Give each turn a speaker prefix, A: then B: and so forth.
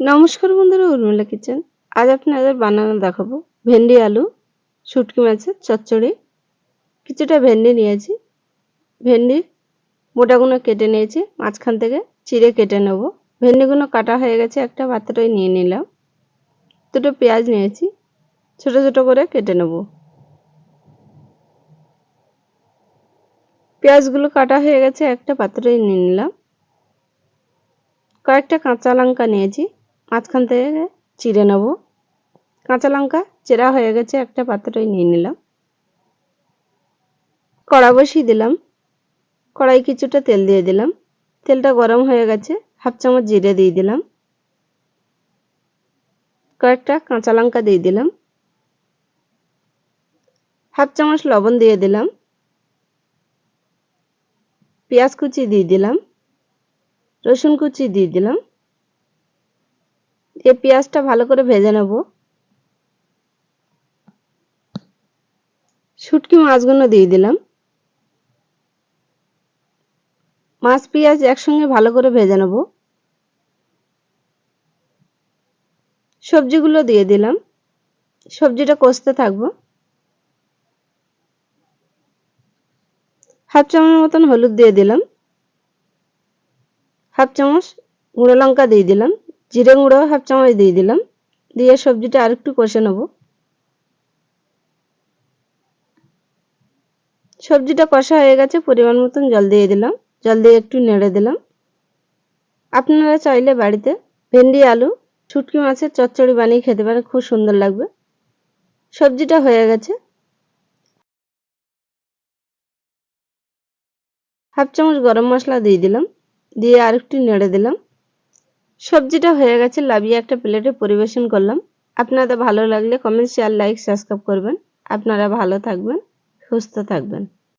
A: নমস্কার বন্ধুরা, উর্মিলা কিচেন। আজ আপনাদের বানানো দেখাবো ভেন্ডি আলু, শুটকি মাছের চচ্চড়ি। কিছুটা ভেন্ডি নিয়েছি। ভেন্ডি মোটাগুলো কেটে নিয়েছি। মাঝখান থেকে চিড়ে কেটে নেব। ভেন্ডিগুলো কাটা হয়ে গেছে, একটা পাত্রই নিয়ে নিলাম। দুটো পেঁয়াজ নিয়েছি, ছোট ছোট করে কেটে নেব। পেঁয়াজগুলো কাটা হয়ে গেছে, একটা পাত্রই নিয়ে নিলাম। কয়েকটা কাঁচা লঙ্কা নিয়েছি মাঝখান থেকে চিড়ে নেব। কাঁচা লঙ্কা চেরা হয়ে গেছে, একটা পাত্রই নিয়ে নিলাম। কড়া বসিয়ে দিলাম। কড়াই কিছুটা তেল দিয়ে দিলাম। তেলটা গরম হয়ে গেছে, হাফ চামচ জিরে দিয়ে দিলাম। কয়েকটা কাঁচা লঙ্কা দিয়ে দিলাম। হাফ চামচ লবণ দিয়ে দিলাম। পেঁয়াজ কুচি দিয়ে দিলাম। রসুন কুচি দিয়ে দিলাম। দিয়ে পেঁয়াজটা ভালো করে ভেজে নেব। শুটকি মাছগুলো দিয়ে দিলাম। মাছ, পেঁয়াজ একসঙ্গে ভালো করে ভেজে নেব। সবজিগুলো দিয়ে দিলাম। সবজিটা কষতে থাকব। হাফ চামচ মতন হলুদ দিয়ে দিলাম। হাফ চামচ গুঁড়ো লঙ্কা দিয়ে দিলাম। জিরে গুঁড়ো হাফ চামচ দিয়ে দিলাম। দিয়ে সবজিটা আরেকটু কষে নেব। সবজিটা কষা হয়ে গেছে, পরিমাণ মতন জল দিয়ে দিলাম। জল দিয়ে একটু নেড়ে দিলাম। আপনারা চাইলে বাড়িতে ভেন্ডি, আলু ছুটকি মাছের চচ্চড়ি বানিয়ে খেতে পারেন, খুব সুন্দর লাগবে। সবজিটা হয়ে গেছে। হাফ চামচ গরম মশলা দিয়ে দিলাম। দিয়ে আরেকটু নেড়ে দিলাম। সবজিটা হয়ে গেছে, লাভিয়ে একটা প্লেটে পরিবেশন করলাম। আপনাদের ভালো লাগলে কমেন্ট শেয়ার লাইক সাবস্ক্রাইব করবেন। আপনারা ভালো থাকবেন, সুস্থ থাকবেন।